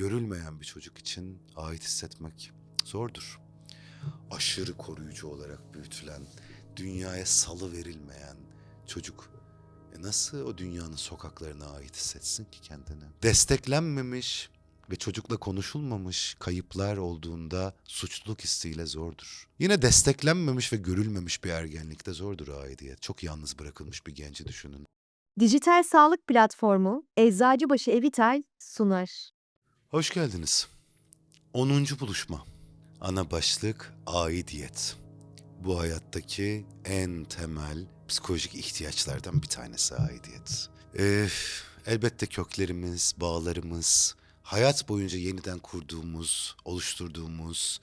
görülmeyen bir çocuk için ait hissetmek zordur. Aşırı koruyucu olarak büyütülen, dünyaya salı verilmeyen çocuk e nasıl o dünyanın sokaklarına ait hissetsin ki kendini? Desteklenmemiş ve çocukla konuşulmamış kayıplar olduğunda suçluluk hissiyle zordur. Yine desteklenmemiş ve görülmemiş bir ergenlikte zordur aidiyet. Çok yalnız bırakılmış bir genci düşünün. Dijital sağlık platformu Eczacıbaşı Evitel sunar. Hoş geldiniz. 10. buluşma. Ana başlık aidiyet. Bu hayattaki en temel psikolojik ihtiyaçlardan bir tanesi aidiyet. Ee, elbette köklerimiz, bağlarımız, hayat boyunca yeniden kurduğumuz, oluşturduğumuz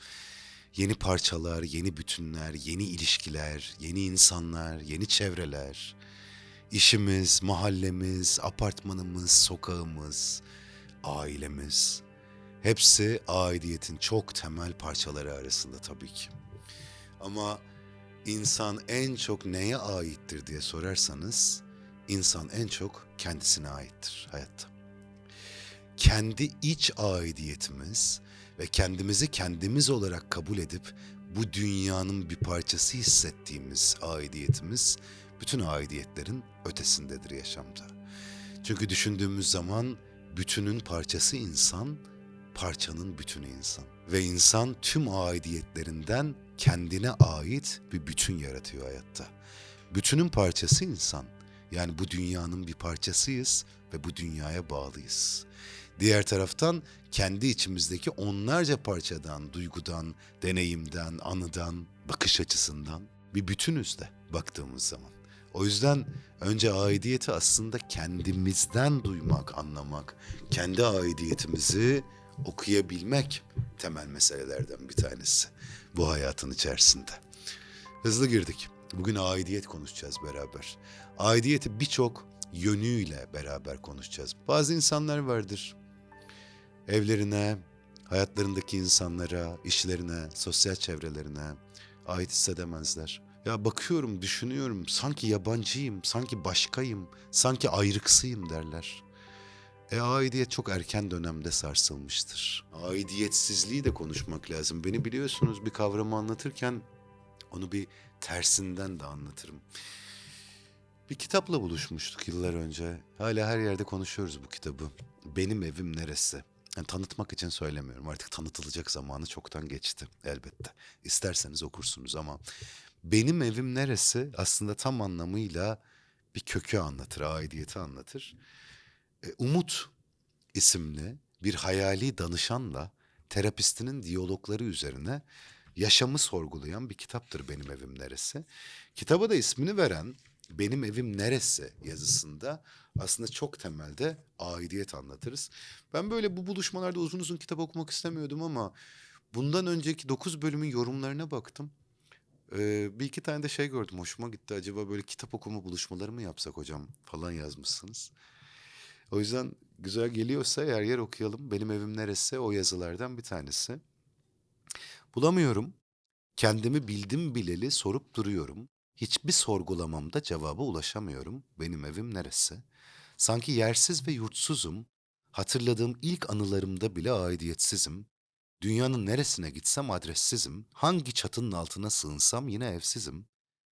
yeni parçalar, yeni bütünler, yeni ilişkiler, yeni insanlar, yeni çevreler, işimiz, mahallemiz, apartmanımız, sokağımız, ailemiz hepsi aidiyetin çok temel parçaları arasında tabii ki. Ama insan en çok neye aittir diye sorarsanız insan en çok kendisine aittir hayatta. Kendi iç aidiyetimiz ve kendimizi kendimiz olarak kabul edip bu dünyanın bir parçası hissettiğimiz aidiyetimiz bütün aidiyetlerin ötesindedir yaşamda. Çünkü düşündüğümüz zaman bütünün parçası insan, parçanın bütünü insan. Ve insan tüm aidiyetlerinden kendine ait bir bütün yaratıyor hayatta. Bütünün parçası insan. Yani bu dünyanın bir parçasıyız ve bu dünyaya bağlıyız. Diğer taraftan kendi içimizdeki onlarca parçadan, duygudan, deneyimden, anıdan, bakış açısından bir bütünüz de baktığımız zaman. O yüzden önce aidiyeti aslında kendimizden duymak, anlamak, kendi aidiyetimizi okuyabilmek temel meselelerden bir tanesi bu hayatın içerisinde. Hızlı girdik. Bugün aidiyet konuşacağız beraber. Aidiyeti birçok yönüyle beraber konuşacağız. Bazı insanlar vardır. Evlerine, hayatlarındaki insanlara, işlerine, sosyal çevrelerine ait hissedemezler. Ya bakıyorum, düşünüyorum, sanki yabancıyım, sanki başkayım, sanki ayrıksıyım derler. E aidiyet çok erken dönemde sarsılmıştır. Aidiyetsizliği de konuşmak lazım. Beni biliyorsunuz bir kavramı anlatırken onu bir tersinden de anlatırım. Bir kitapla buluşmuştuk yıllar önce. Hala her yerde konuşuyoruz bu kitabı. Benim evim neresi? Yani tanıtmak için söylemiyorum. Artık tanıtılacak zamanı çoktan geçti elbette. İsterseniz okursunuz ama benim evim neresi aslında tam anlamıyla bir kökü anlatır, aidiyeti anlatır. E, Umut isimli bir hayali danışanla terapistinin diyalogları üzerine yaşamı sorgulayan bir kitaptır Benim Evim Neresi. Kitaba da ismini veren Benim Evim Neresi yazısında aslında çok temelde aidiyet anlatırız. Ben böyle bu buluşmalarda uzun uzun kitap okumak istemiyordum ama bundan önceki 9 bölümün yorumlarına baktım. Ee, bir iki tane de şey gördüm hoşuma gitti. Acaba böyle kitap okuma buluşmaları mı yapsak hocam falan yazmışsınız. O yüzden güzel geliyorsa yer yer okuyalım. Benim evim neresi o yazılardan bir tanesi. Bulamıyorum. Kendimi bildim bileli sorup duruyorum. Hiçbir sorgulamamda cevaba ulaşamıyorum. Benim evim neresi? Sanki yersiz ve yurtsuzum. Hatırladığım ilk anılarımda bile aidiyetsizim. Dünyanın neresine gitsem adressizim. Hangi çatının altına sığınsam yine evsizim.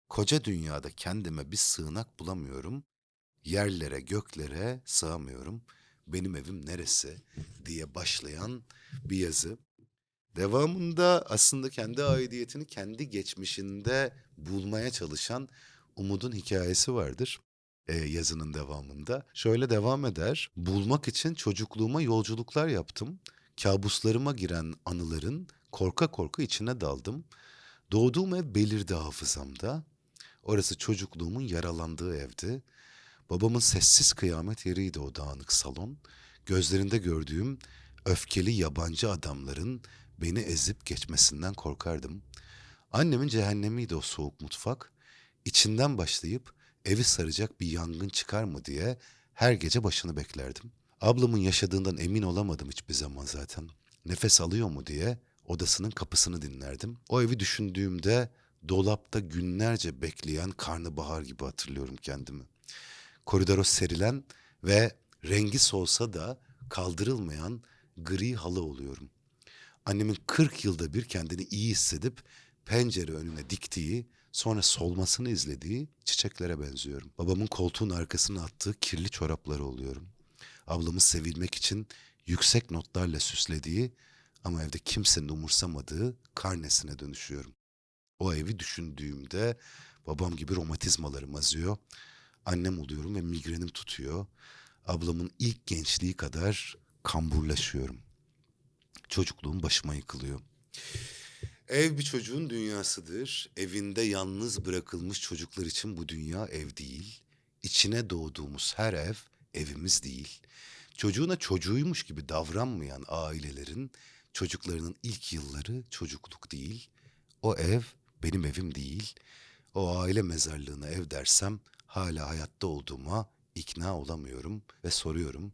Koca dünyada kendime bir sığınak bulamıyorum. Yerlere göklere sığamıyorum. Benim evim neresi diye başlayan bir yazı. Devamında aslında kendi aidiyetini kendi geçmişinde bulmaya çalışan Umut'un hikayesi vardır e, yazının devamında. Şöyle devam eder. Bulmak için çocukluğuma yolculuklar yaptım. Kabuslarıma giren anıların korka korka içine daldım. Doğduğum ev belirdi hafızamda. Orası çocukluğumun yaralandığı evdi. Babamın sessiz kıyamet yeriydi o dağınık salon. Gözlerinde gördüğüm öfkeli yabancı adamların beni ezip geçmesinden korkardım. Annemin cehennemiydi o soğuk mutfak. İçinden başlayıp evi saracak bir yangın çıkar mı diye her gece başını beklerdim. Ablamın yaşadığından emin olamadım hiçbir zaman zaten. Nefes alıyor mu diye odasının kapısını dinlerdim. O evi düşündüğümde dolapta günlerce bekleyen karnabahar gibi hatırlıyorum kendimi. Koridora serilen ve rengi solsa da kaldırılmayan gri halı oluyorum. Annemin 40 yılda bir kendini iyi hissedip pencere önüne diktiği, sonra solmasını izlediği çiçeklere benziyorum. Babamın koltuğun arkasına attığı kirli çorapları oluyorum. Ablamı sevilmek için yüksek notlarla süslediği ama evde kimsenin umursamadığı karnesine dönüşüyorum. O evi düşündüğümde babam gibi romatizmalarım azıyor. Annem oluyorum ve migrenim tutuyor. Ablamın ilk gençliği kadar kamburlaşıyorum. Çocukluğum başıma yıkılıyor. Ev bir çocuğun dünyasıdır. Evinde yalnız bırakılmış çocuklar için bu dünya ev değil. İçine doğduğumuz her ev evimiz değil. Çocuğuna çocuğuymuş gibi davranmayan ailelerin çocuklarının ilk yılları çocukluk değil. O ev benim evim değil. O aile mezarlığına ev dersem hala hayatta olduğuma ikna olamıyorum ve soruyorum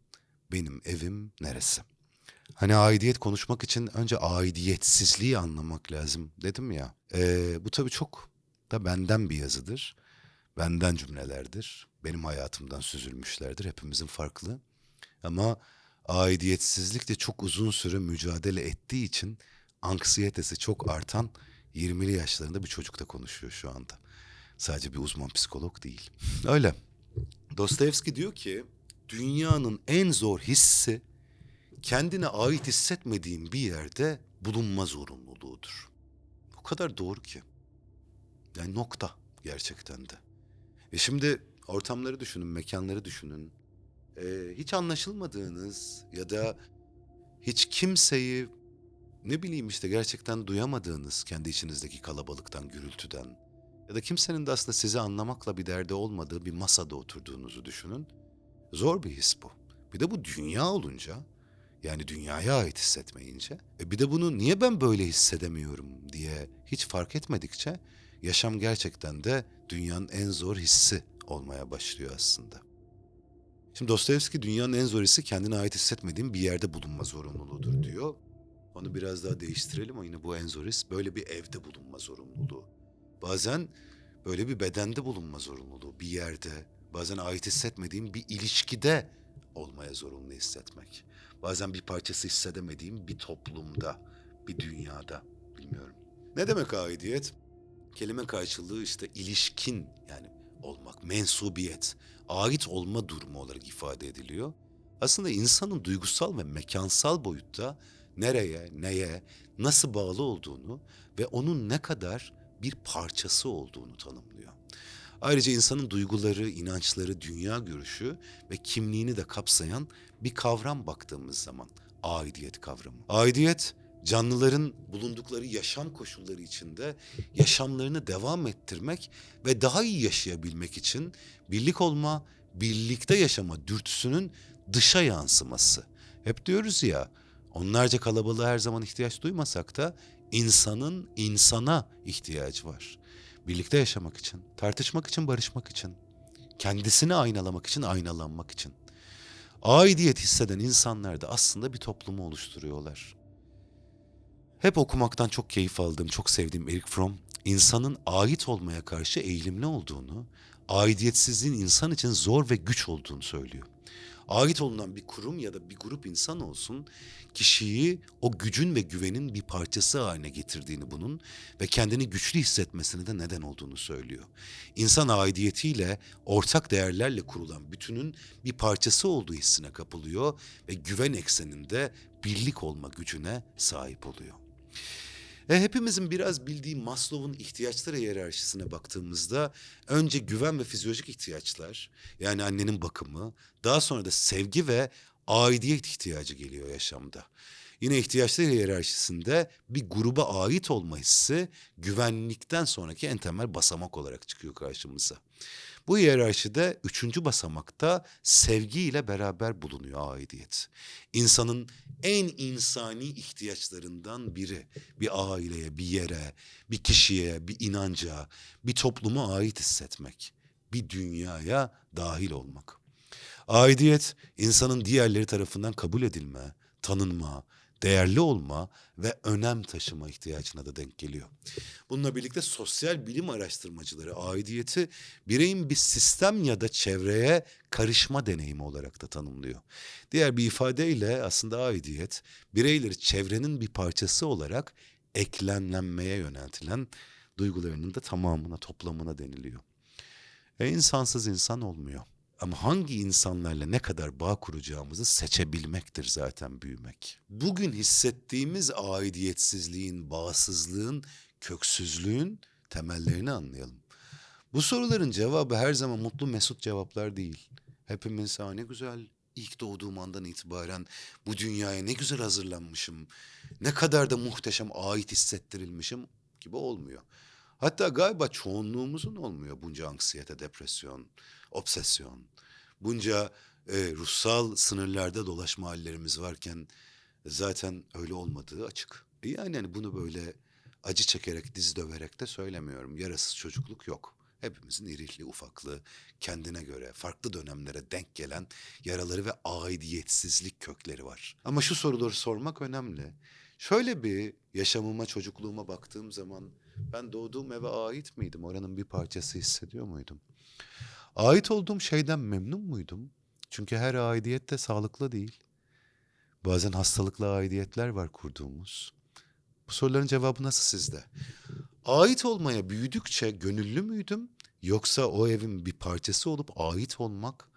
benim evim neresi? Hani aidiyet konuşmak için önce aidiyetsizliği anlamak lazım dedim ya. Ee, bu tabii çok da benden bir yazıdır. Benden cümlelerdir. Benim hayatımdan süzülmüşlerdir. Hepimizin farklı. Ama aidiyetsizlik de çok uzun süre mücadele ettiği için anksiyetesi çok artan 20'li yaşlarında bir çocuk da konuşuyor şu anda. Sadece bir uzman psikolog değil. Öyle. Dostoyevski diyor ki dünyanın en zor hissi kendine ait hissetmediğin bir yerde bulunma zorunluluğudur. O kadar doğru ki. Yani nokta gerçekten de. E şimdi ortamları düşünün, mekanları düşünün. Ee, hiç anlaşılmadığınız ya da hiç kimseyi ne bileyim işte gerçekten duyamadığınız kendi içinizdeki kalabalıktan, gürültüden ya da kimsenin de aslında sizi anlamakla bir derdi olmadığı bir masada oturduğunuzu düşünün. Zor bir his bu. Bir de bu dünya olunca yani dünyaya ait hissetmeyince e bir de bunu niye ben böyle hissedemiyorum diye hiç fark etmedikçe yaşam gerçekten de dünyanın en zor hissi olmaya başlıyor aslında. Şimdi Dostoyevski dünyanın en zor hissi kendine ait hissetmediğin bir yerde bulunma zorunluluğudur diyor. Onu biraz daha değiştirelim ama yine bu en zor his böyle bir evde bulunma zorunluluğu. Bazen böyle bir bedende bulunma zorunluluğu, bir yerde, bazen ait hissetmediğim bir ilişkide olmaya zorunlu hissetmek. Bazen bir parçası hissedemediğim bir toplumda, bir dünyada bilmiyorum. Ne demek aidiyet? Kelime karşılığı işte ilişkin yani olmak, mensubiyet, ait olma durumu olarak ifade ediliyor. Aslında insanın duygusal ve mekansal boyutta nereye, neye, nasıl bağlı olduğunu ve onun ne kadar bir parçası olduğunu tanımlıyor. Ayrıca insanın duyguları, inançları, dünya görüşü ve kimliğini de kapsayan bir kavram baktığımız zaman aidiyet kavramı. Aidiyet canlıların bulundukları yaşam koşulları içinde yaşamlarını devam ettirmek ve daha iyi yaşayabilmek için birlik olma, birlikte yaşama dürtüsünün dışa yansıması. Hep diyoruz ya, onlarca kalabalığa her zaman ihtiyaç duymasak da insanın insana ihtiyacı var. Birlikte yaşamak için, tartışmak için, barışmak için, kendisini aynalamak için, aynalanmak için. Aidiyet hisseden insanlar da aslında bir toplumu oluşturuyorlar. Hep okumaktan çok keyif aldığım, çok sevdiğim Eric Fromm, insanın ait olmaya karşı eğilimli olduğunu, aidiyetsizliğin insan için zor ve güç olduğunu söylüyor. Ait olunan bir kurum ya da bir grup insan olsun, kişiyi o gücün ve güvenin bir parçası haline getirdiğini bunun ve kendini güçlü hissetmesine de neden olduğunu söylüyor. İnsan aidiyetiyle, ortak değerlerle kurulan bütünün bir parçası olduğu hissine kapılıyor ve güven ekseninde birlik olma gücüne sahip oluyor. E, hepimizin biraz bildiği Maslow'un ihtiyaçları hiyerarşisine baktığımızda önce güven ve fizyolojik ihtiyaçlar yani annenin bakımı daha sonra da sevgi ve aidiyet ihtiyacı geliyor yaşamda. Yine ihtiyaçlar hiyerarşisinde bir gruba ait olma hissi güvenlikten sonraki en temel basamak olarak çıkıyor karşımıza. Bu hiyerarşide üçüncü basamakta sevgiyle beraber bulunuyor aidiyet. İnsanın en insani ihtiyaçlarından biri bir aileye, bir yere, bir kişiye, bir inanca, bir topluma ait hissetmek, bir dünyaya dahil olmak. Aidiyet insanın diğerleri tarafından kabul edilme, tanınma, değerli olma ve önem taşıma ihtiyacına da denk geliyor. Bununla birlikte sosyal bilim araştırmacıları aidiyeti bireyin bir sistem ya da çevreye karışma deneyimi olarak da tanımlıyor. Diğer bir ifadeyle aslında aidiyet bireyleri çevrenin bir parçası olarak eklemlenmeye yöneltilen duygularının da tamamına toplamına deniliyor. E insansız insan olmuyor. Ama hangi insanlarla ne kadar bağ kuracağımızı seçebilmektir zaten büyümek. Bugün hissettiğimiz aidiyetsizliğin, bağsızlığın, köksüzlüğün temellerini anlayalım. Bu soruların cevabı her zaman mutlu mesut cevaplar değil. Hepimiz ha ne güzel ilk doğduğum andan itibaren bu dünyaya ne güzel hazırlanmışım. Ne kadar da muhteşem ait hissettirilmişim gibi olmuyor. Hatta galiba çoğunluğumuzun olmuyor bunca anksiyete, depresyon, obsesyon. Bunca e, ruhsal sınırlarda dolaşma hallerimiz varken zaten öyle olmadığı açık. Yani hani bunu böyle acı çekerek, diz döverek de söylemiyorum. Yarasız çocukluk yok. Hepimizin irikli, ufaklı, kendine göre farklı dönemlere denk gelen yaraları ve aidiyetsizlik kökleri var. Ama şu soruları sormak önemli. Şöyle bir yaşamıma, çocukluğuma baktığım zaman ben doğduğum eve ait miydim? Oranın bir parçası hissediyor muydum? Ait olduğum şeyden memnun muydum? Çünkü her aidiyet de sağlıklı değil. Bazen hastalıklı aidiyetler var kurduğumuz. Bu soruların cevabı nasıl sizde? Ait olmaya büyüdükçe gönüllü müydüm? Yoksa o evin bir parçası olup ait olmak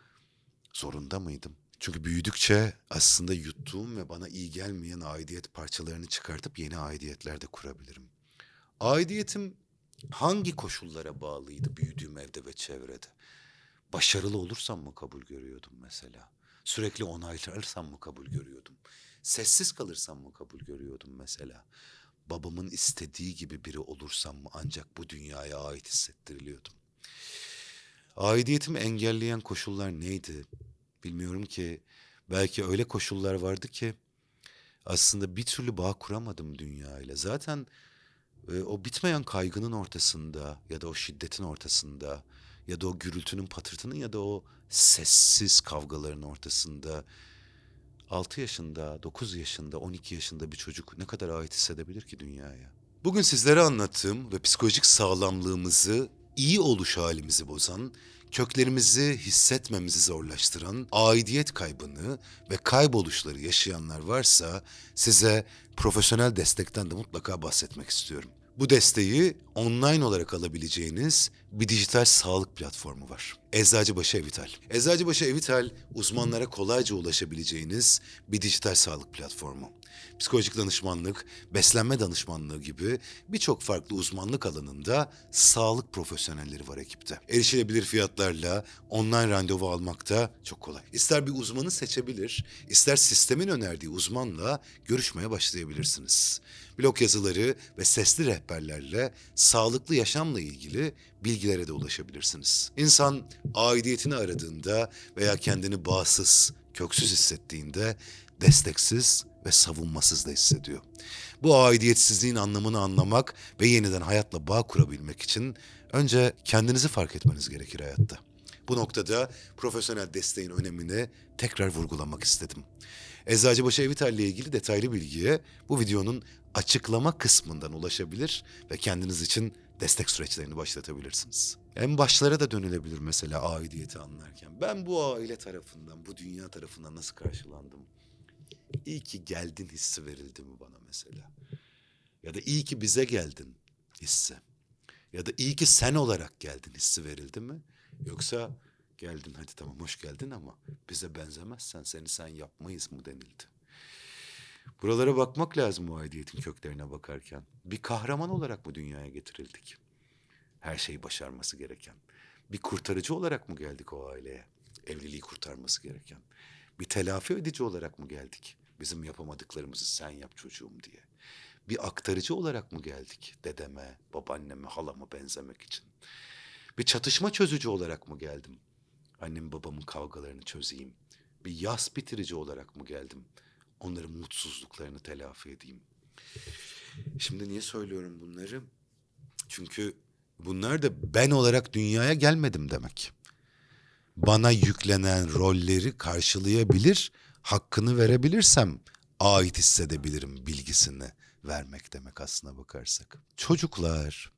zorunda mıydım? Çünkü büyüdükçe aslında yuttuğum ve bana iyi gelmeyen aidiyet parçalarını çıkartıp yeni aidiyetler de kurabilirim. Aidiyetim hangi koşullara bağlıydı büyüdüğüm evde ve çevrede? Başarılı olursam mı kabul görüyordum mesela? Sürekli onaylarsam mı kabul görüyordum? Sessiz kalırsam mı kabul görüyordum mesela? Babamın istediği gibi biri olursam mı ancak bu dünyaya ait hissettiriliyordum? Aidiyetimi engelleyen koşullar neydi? Bilmiyorum ki. Belki öyle koşullar vardı ki aslında bir türlü bağ kuramadım dünyayla. Zaten e, o bitmeyen kaygının ortasında ya da o şiddetin ortasında ya da o gürültünün patırtının ya da o sessiz kavgaların ortasında 6 yaşında, 9 yaşında, 12 yaşında bir çocuk ne kadar ait hissedebilir ki dünyaya? Bugün sizlere anlattığım ve psikolojik sağlamlığımızı, iyi oluş halimizi bozan, köklerimizi hissetmemizi zorlaştıran, aidiyet kaybını ve kayboluşları yaşayanlar varsa size profesyonel destekten de mutlaka bahsetmek istiyorum. Bu desteği online olarak alabileceğiniz bir dijital sağlık platformu var. Eczacıbaşı Evital. Eczacıbaşı Evital uzmanlara kolayca ulaşabileceğiniz bir dijital sağlık platformu. Psikolojik danışmanlık, beslenme danışmanlığı gibi birçok farklı uzmanlık alanında sağlık profesyonelleri var ekipte. Erişilebilir fiyatlarla online randevu almakta çok kolay. İster bir uzmanı seçebilir, ister sistemin önerdiği uzmanla görüşmeye başlayabilirsiniz. Blog yazıları ve sesli rehberlerle sağlıklı yaşamla ilgili bilgilere de ulaşabilirsiniz. İnsan aidiyetini aradığında veya kendini bağımsız, köksüz hissettiğinde desteksiz ve savunmasız da hissediyor. Bu aidiyetsizliğin anlamını anlamak ve yeniden hayatla bağ kurabilmek için önce kendinizi fark etmeniz gerekir hayatta. Bu noktada profesyonel desteğin önemini tekrar vurgulamak istedim. Eczacıbaşı Evital ile ilgili detaylı bilgiye bu videonun açıklama kısmından ulaşabilir ve kendiniz için destek süreçlerini başlatabilirsiniz. En başlara da dönülebilir mesela aidiyeti anlarken. Ben bu aile tarafından, bu dünya tarafından nasıl karşılandım? İyi ki geldin hissi verildi mi bana mesela? Ya da iyi ki bize geldin hissi. Ya da iyi ki sen olarak geldin hissi verildi mi? Yoksa geldin hadi tamam hoş geldin ama bize benzemezsen seni sen yapmayız mı denildi. Buralara bakmak lazım aidiyetin köklerine bakarken. Bir kahraman olarak mı dünyaya getirildik? Her şeyi başarması gereken. Bir kurtarıcı olarak mı geldik o aileye? Evliliği kurtarması gereken. Bir telafi edici olarak mı geldik? Bizim yapamadıklarımızı sen yap çocuğum diye. Bir aktarıcı olarak mı geldik? Dedeme, babaanneme, halama benzemek için. Bir çatışma çözücü olarak mı geldim? Annem babamın kavgalarını çözeyim. Bir yas bitirici olarak mı geldim? Onların mutsuzluklarını telafi edeyim. Şimdi niye söylüyorum bunları? Çünkü bunlar da ben olarak dünyaya gelmedim demek. Bana yüklenen rolleri karşılayabilir, hakkını verebilirsem ait hissedebilirim bilgisini vermek demek aslına bakarsak. Çocuklar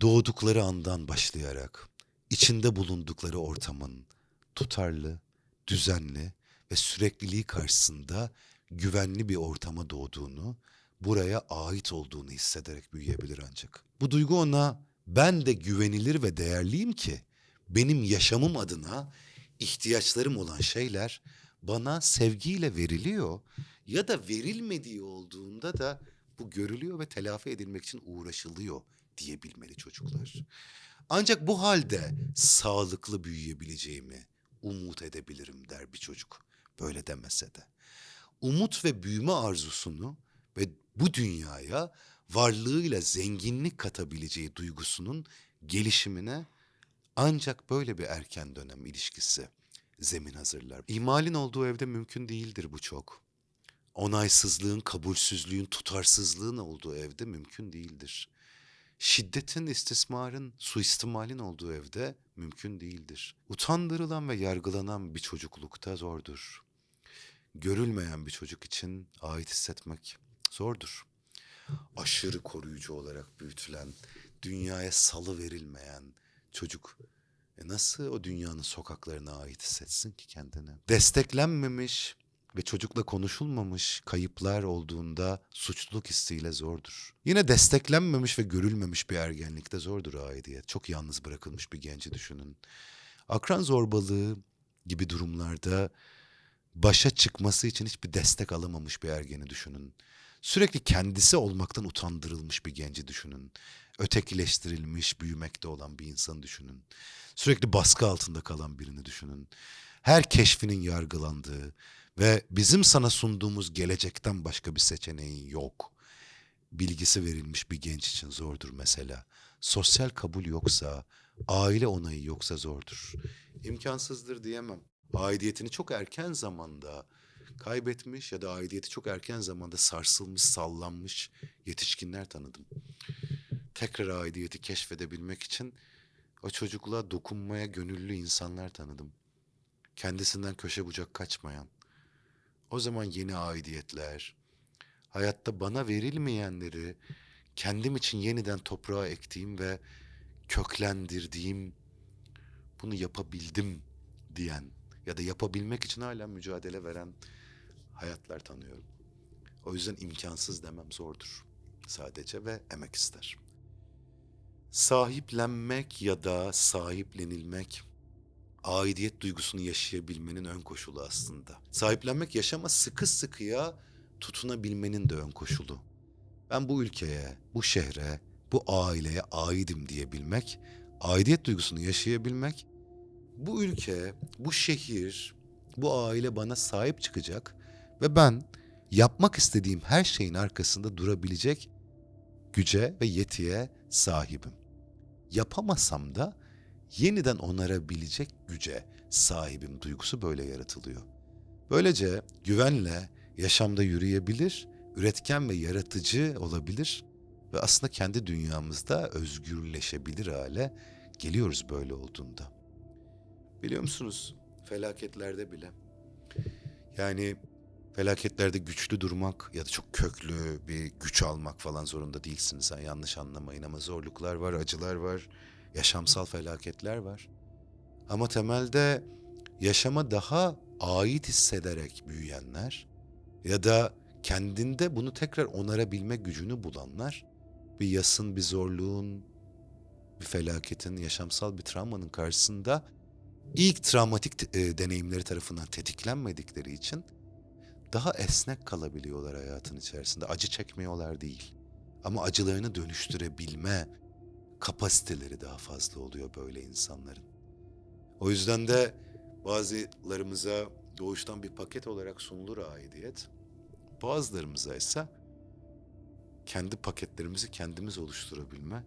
doğdukları andan başlayarak içinde bulundukları ortamın tutarlı, düzenli ve sürekliliği karşısında güvenli bir ortama doğduğunu, buraya ait olduğunu hissederek büyüyebilir ancak. Bu duygu ona ben de güvenilir ve değerliyim ki benim yaşamım adına ihtiyaçlarım olan şeyler bana sevgiyle veriliyor ya da verilmediği olduğunda da bu görülüyor ve telafi edilmek için uğraşılıyor diyebilmeli çocuklar. Ancak bu halde sağlıklı büyüyebileceğimi umut edebilirim der bir çocuk. Böyle demese de. Umut ve büyüme arzusunu ve bu dünyaya varlığıyla zenginlik katabileceği duygusunun gelişimine ancak böyle bir erken dönem ilişkisi zemin hazırlar. İhmalin olduğu evde mümkün değildir bu çok. Onaysızlığın, kabulsüzlüğün, tutarsızlığın olduğu evde mümkün değildir. Şiddetin, istismarın, suistimalin olduğu evde mümkün değildir. Utandırılan ve yargılanan bir çocuklukta zordur. Görülmeyen bir çocuk için ait hissetmek zordur. Aşırı koruyucu olarak büyütülen, dünyaya salı verilmeyen çocuk e nasıl o dünyanın sokaklarına ait hissetsin ki kendini? Desteklenmemiş ve çocukla konuşulmamış kayıplar olduğunda suçluluk hissiyle zordur. Yine desteklenmemiş ve görülmemiş bir ergenlikte zordur aidiyet. Çok yalnız bırakılmış bir genci düşünün. Akran zorbalığı gibi durumlarda başa çıkması için hiçbir destek alamamış bir ergeni düşünün. Sürekli kendisi olmaktan utandırılmış bir genci düşünün. Ötekileştirilmiş, büyümekte olan bir insanı düşünün. Sürekli baskı altında kalan birini düşünün. Her keşfinin yargılandığı ve bizim sana sunduğumuz gelecekten başka bir seçeneğin yok. Bilgisi verilmiş bir genç için zordur mesela. Sosyal kabul yoksa, aile onayı yoksa zordur. İmkansızdır diyemem. Aidiyetini çok erken zamanda kaybetmiş ya da aidiyeti çok erken zamanda sarsılmış, sallanmış yetişkinler tanıdım. Tekrar aidiyeti keşfedebilmek için o çocukluğa dokunmaya gönüllü insanlar tanıdım. Kendisinden köşe bucak kaçmayan. O zaman yeni aidiyetler, hayatta bana verilmeyenleri kendim için yeniden toprağa ektiğim ve köklendirdiğim, bunu yapabildim diyen ya da yapabilmek için hala mücadele veren hayatlar tanıyorum. O yüzden imkansız demem zordur sadece ve emek ister. Sahiplenmek ya da sahiplenilmek aidiyet duygusunu yaşayabilmenin ön koşulu aslında. Sahiplenmek yaşama sıkı sıkıya tutunabilmenin de ön koşulu. Ben bu ülkeye, bu şehre, bu aileye aidim diyebilmek, aidiyet duygusunu yaşayabilmek, bu ülke, bu şehir, bu aile bana sahip çıkacak ve ben yapmak istediğim her şeyin arkasında durabilecek güce ve yetiye sahibim. Yapamasam da yeniden onarabilecek güce sahibim duygusu böyle yaratılıyor. Böylece güvenle yaşamda yürüyebilir, üretken ve yaratıcı olabilir ve aslında kendi dünyamızda özgürleşebilir hale geliyoruz böyle olduğunda. Biliyor musunuz felaketlerde bile yani felaketlerde güçlü durmak ya da çok köklü bir güç almak falan zorunda değilsiniz. Ha, yanlış anlamayın ama zorluklar var, acılar var, yaşamsal felaketler var. Ama temelde yaşama daha ait hissederek büyüyenler ya da kendinde bunu tekrar onarabilme gücünü bulanlar bir yasın, bir zorluğun, bir felaketin, yaşamsal bir travmanın karşısında ilk travmatik e, deneyimleri tarafından tetiklenmedikleri için daha esnek kalabiliyorlar hayatın içerisinde. Acı çekmiyorlar değil. Ama acılarını dönüştürebilme kapasiteleri daha fazla oluyor böyle insanların. O yüzden de bazılarımıza doğuştan bir paket olarak sunulur aidiyet. Bazılarımıza ise kendi paketlerimizi kendimiz oluşturabilme,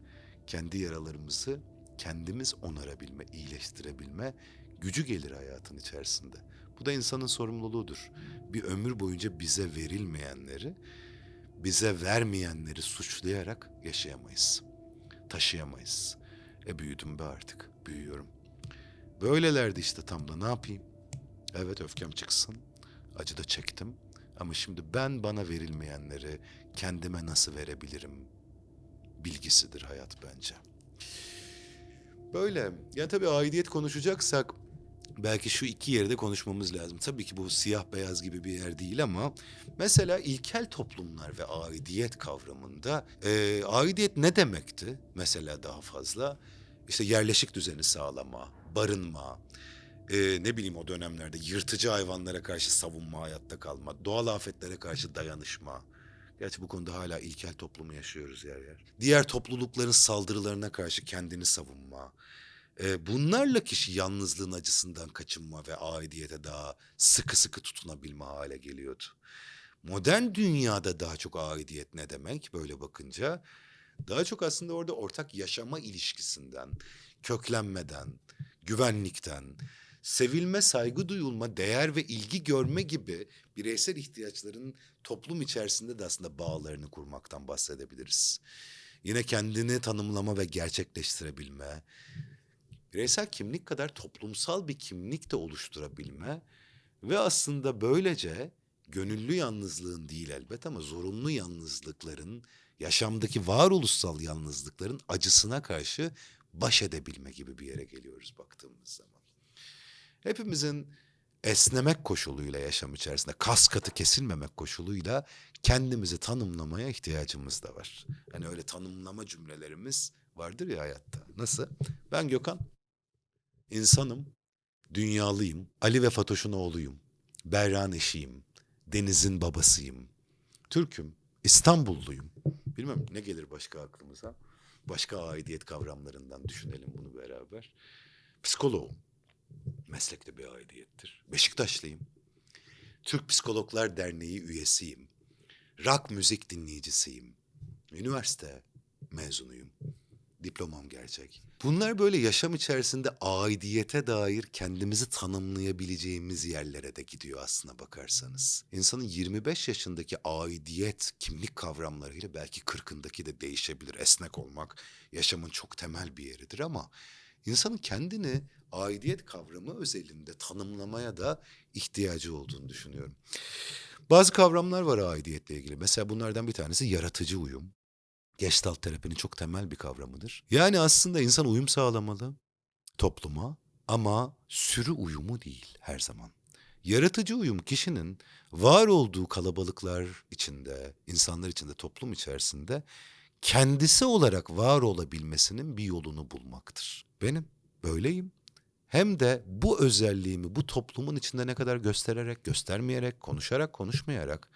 kendi yaralarımızı kendimiz onarabilme, iyileştirebilme gücü gelir hayatın içerisinde. Bu da insanın sorumluluğudur. Bir ömür boyunca bize verilmeyenleri, bize vermeyenleri suçlayarak yaşayamayız. Taşıyamayız. E büyüdüm be artık, büyüyorum. Böylelerdi işte tam da ne yapayım? Evet öfkem çıksın, acı da çektim Ama şimdi ben bana verilmeyenleri kendime nasıl verebilirim bilgisidir hayat bence. Böyle. Ya tabii aidiyet konuşacaksak belki şu iki yerde konuşmamız lazım. Tabii ki bu siyah beyaz gibi bir yer değil ama mesela ilkel toplumlar ve aidiyet kavramında e, aidiyet ne demekti? Mesela daha fazla işte yerleşik düzeni sağlama, barınma, e, ne bileyim o dönemlerde yırtıcı hayvanlara karşı savunma, hayatta kalma, doğal afetlere karşı dayanışma. Gerçi bu konuda hala ilkel toplumu yaşıyoruz yer yer. Diğer toplulukların saldırılarına karşı kendini savunma. E, bunlarla kişi yalnızlığın acısından kaçınma ve aidiyete daha sıkı sıkı tutunabilme hale geliyordu. Modern dünyada daha çok aidiyet ne demek böyle bakınca? Daha çok aslında orada ortak yaşama ilişkisinden, köklenmeden, güvenlikten, sevilme, saygı duyulma, değer ve ilgi görme gibi bireysel ihtiyaçların toplum içerisinde de aslında bağlarını kurmaktan bahsedebiliriz. Yine kendini tanımlama ve gerçekleştirebilme, bireysel kimlik kadar toplumsal bir kimlik de oluşturabilme ve aslında böylece gönüllü yalnızlığın değil elbet ama zorunlu yalnızlıkların, yaşamdaki varoluşsal yalnızlıkların acısına karşı baş edebilme gibi bir yere geliyoruz baktığımız zaman. Hepimizin esnemek koşuluyla yaşam içerisinde, kas katı kesilmemek koşuluyla kendimizi tanımlamaya ihtiyacımız da var. Hani öyle tanımlama cümlelerimiz vardır ya hayatta. Nasıl? Ben Gökhan. İnsanım, dünyalıyım, Ali ve Fatoş'un oğluyum, Berra'nın eşiyim, Deniz'in babasıyım, Türk'üm, İstanbulluyum. Bilmem ne gelir başka aklımıza. Başka aidiyet kavramlarından düşünelim bunu beraber. Psikoloğum. Meslekte bir aidiyettir. Beşiktaşlıyım. Türk Psikologlar Derneği üyesiyim. Rock müzik dinleyicisiyim. Üniversite mezunuyum. Diplomam gerçek. Bunlar böyle yaşam içerisinde aidiyete dair kendimizi tanımlayabileceğimiz yerlere de gidiyor aslına bakarsanız. İnsanın 25 yaşındaki aidiyet kimlik kavramlarıyla belki 40'ındaki de değişebilir. Esnek olmak yaşamın çok temel bir yeridir ama insanın kendini aidiyet kavramı özelinde tanımlamaya da ihtiyacı olduğunu düşünüyorum. Bazı kavramlar var aidiyetle ilgili. Mesela bunlardan bir tanesi yaratıcı uyum. Gestalt terapinin çok temel bir kavramıdır. Yani aslında insan uyum sağlamalı topluma ama sürü uyumu değil her zaman. Yaratıcı uyum kişinin var olduğu kalabalıklar içinde, insanlar içinde, toplum içerisinde kendisi olarak var olabilmesinin bir yolunu bulmaktır. Benim böyleyim. Hem de bu özelliğimi bu toplumun içinde ne kadar göstererek, göstermeyerek, konuşarak, konuşmayarak,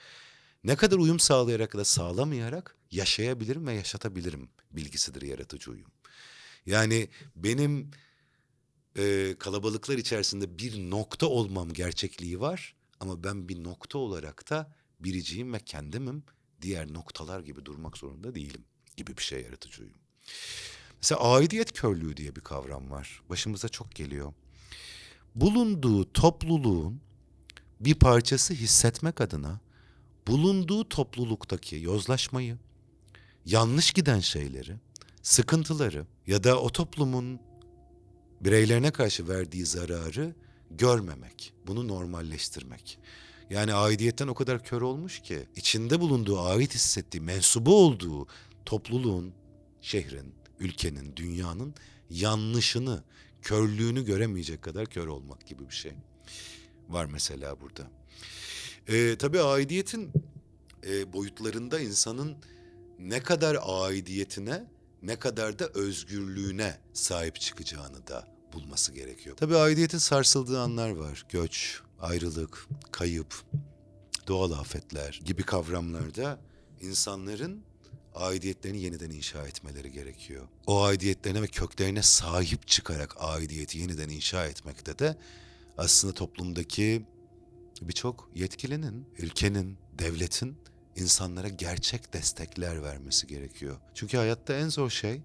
ne kadar uyum sağlayarak da sağlamayarak yaşayabilirim ve yaşatabilirim bilgisidir yaratıcı uyum. Yani benim e, kalabalıklar içerisinde bir nokta olmam gerçekliği var ama ben bir nokta olarak da biriciyim ve kendimim. Diğer noktalar gibi durmak zorunda değilim gibi bir şey yaratıcı uyum. Mesela aidiyet körlüğü diye bir kavram var. Başımıza çok geliyor. Bulunduğu topluluğun bir parçası hissetmek adına bulunduğu topluluktaki yozlaşmayı, yanlış giden şeyleri, sıkıntıları ya da o toplumun bireylerine karşı verdiği zararı görmemek, bunu normalleştirmek. Yani aidiyetten o kadar kör olmuş ki içinde bulunduğu, ait hissettiği, mensubu olduğu topluluğun, şehrin, ülkenin, dünyanın yanlışını, körlüğünü göremeyecek kadar kör olmak gibi bir şey var mesela burada. Ee, tabii aidiyetin e, boyutlarında insanın ne kadar aidiyetine ne kadar da özgürlüğüne sahip çıkacağını da bulması gerekiyor. Tabii aidiyetin sarsıldığı anlar var. Göç, ayrılık, kayıp, doğal afetler gibi kavramlarda insanların aidiyetlerini yeniden inşa etmeleri gerekiyor. O aidiyetlerine ve köklerine sahip çıkarak aidiyeti yeniden inşa etmekte de aslında toplumdaki birçok yetkilinin, ülkenin, devletin insanlara gerçek destekler vermesi gerekiyor. Çünkü hayatta en zor şey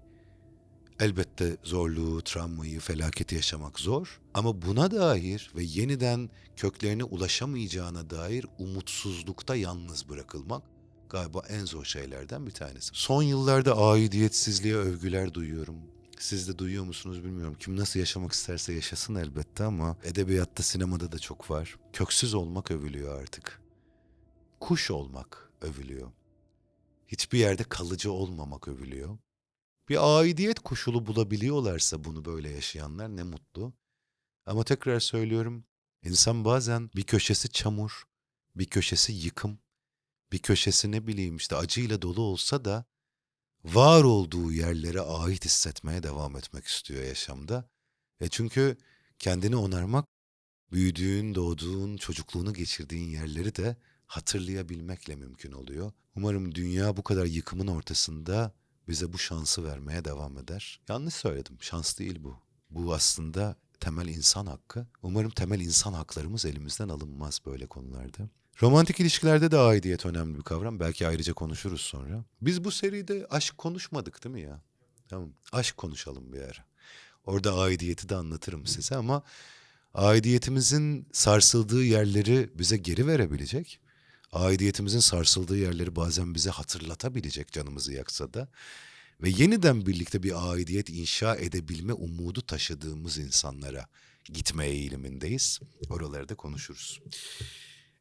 elbette zorluğu, travmayı, felaketi yaşamak zor ama buna dair ve yeniden köklerine ulaşamayacağına dair umutsuzlukta yalnız bırakılmak galiba en zor şeylerden bir tanesi. Son yıllarda aidiyetsizliğe övgüler duyuyorum. Siz de duyuyor musunuz bilmiyorum. Kim nasıl yaşamak isterse yaşasın elbette ama edebiyatta, sinemada da çok var. Köksüz olmak övülüyor artık. kuş olmak övülüyor. Hiçbir yerde kalıcı olmamak övülüyor. Bir aidiyet koşulu bulabiliyorlarsa bunu böyle yaşayanlar ne mutlu. Ama tekrar söylüyorum, insan bazen bir köşesi çamur, bir köşesi yıkım, bir köşesi ne bileyim işte acıyla dolu olsa da var olduğu yerlere ait hissetmeye devam etmek istiyor yaşamda. E çünkü kendini onarmak, büyüdüğün, doğduğun, çocukluğunu geçirdiğin yerleri de hatırlayabilmekle mümkün oluyor. Umarım dünya bu kadar yıkımın ortasında bize bu şansı vermeye devam eder. Yanlış söyledim, şans değil bu. Bu aslında temel insan hakkı. Umarım temel insan haklarımız elimizden alınmaz böyle konularda. Romantik ilişkilerde de aidiyet önemli bir kavram. Belki ayrıca konuşuruz sonra. Biz bu seride aşk konuşmadık değil mi ya? Tamam. Aşk konuşalım bir ara. Orada aidiyeti de anlatırım size ama aidiyetimizin sarsıldığı yerleri bize geri verebilecek. Aidiyetimizin sarsıldığı yerleri bazen bize hatırlatabilecek canımızı yaksa da ve yeniden birlikte bir aidiyet inşa edebilme umudu taşıdığımız insanlara gitme eğilimindeyiz. Oraları da konuşuruz.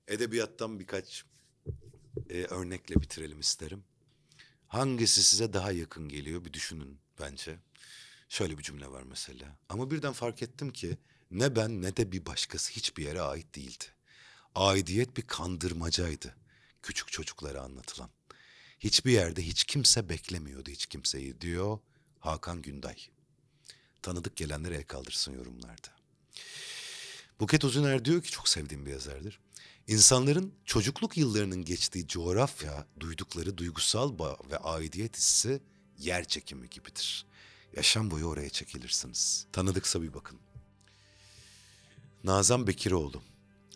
Edebiyattan birkaç e, örnekle bitirelim isterim. Hangisi size daha yakın geliyor bir düşünün bence. Şöyle bir cümle var mesela. Ama birden fark ettim ki ne ben ne de bir başkası hiçbir yere ait değildi. Aidiyet bir kandırmacaydı. Küçük çocuklara anlatılan. Hiçbir yerde hiç kimse beklemiyordu hiç kimseyi diyor Hakan Günday. Tanıdık gelenler el kaldırsın yorumlarda. Buket Uzuner diyor ki çok sevdiğim bir yazardır. İnsanların çocukluk yıllarının geçtiği coğrafya, duydukları duygusal bağ ve aidiyet hissi yer çekimi gibidir. Yaşam boyu oraya çekilirsiniz. Tanıdıksa bir bakın. Nazan Bekiroğlu.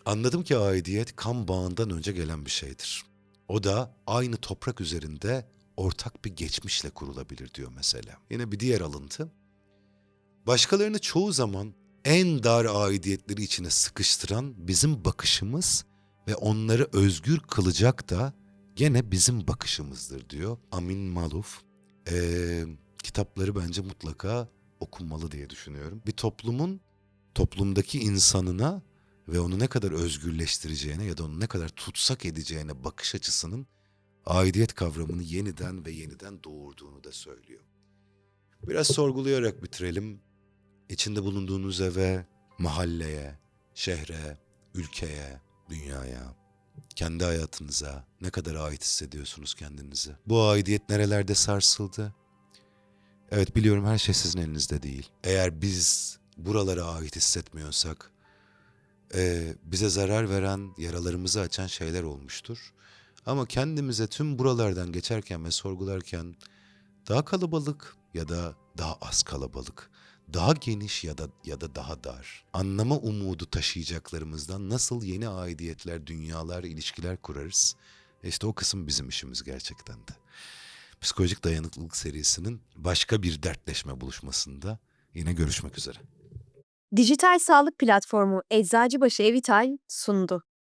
Anladım ki aidiyet kan bağından önce gelen bir şeydir. O da aynı toprak üzerinde ortak bir geçmişle kurulabilir diyor mesela. Yine bir diğer alıntı. Başkalarını çoğu zaman en dar aidiyetleri içine sıkıştıran bizim bakışımız ve onları özgür kılacak da gene bizim bakışımızdır diyor Amin Maluf. Ee, kitapları bence mutlaka okunmalı diye düşünüyorum. Bir toplumun toplumdaki insanına ve onu ne kadar özgürleştireceğine ya da onu ne kadar tutsak edeceğine bakış açısının aidiyet kavramını yeniden ve yeniden doğurduğunu da söylüyor. Biraz sorgulayarak bitirelim. İçinde bulunduğunuz eve, mahalleye, şehre, ülkeye, dünyaya, kendi hayatınıza ne kadar ait hissediyorsunuz kendinizi? Bu aidiyet nerelerde sarsıldı? Evet biliyorum her şey sizin elinizde değil. Eğer biz buralara ait hissetmiyorsak, e, bize zarar veren, yaralarımızı açan şeyler olmuştur. Ama kendimize tüm buralardan geçerken ve sorgularken daha kalabalık ya da daha az kalabalık, daha geniş ya da ya da daha dar, anlama umudu taşıyacaklarımızdan nasıl yeni aidiyetler, dünyalar, ilişkiler kurarız? İşte o kısım bizim işimiz gerçekten de. Psikolojik Dayanıklılık serisinin başka bir dertleşme buluşmasında yine görüşmek üzere. Dijital sağlık platformu Eczacıbaşı Evital sundu.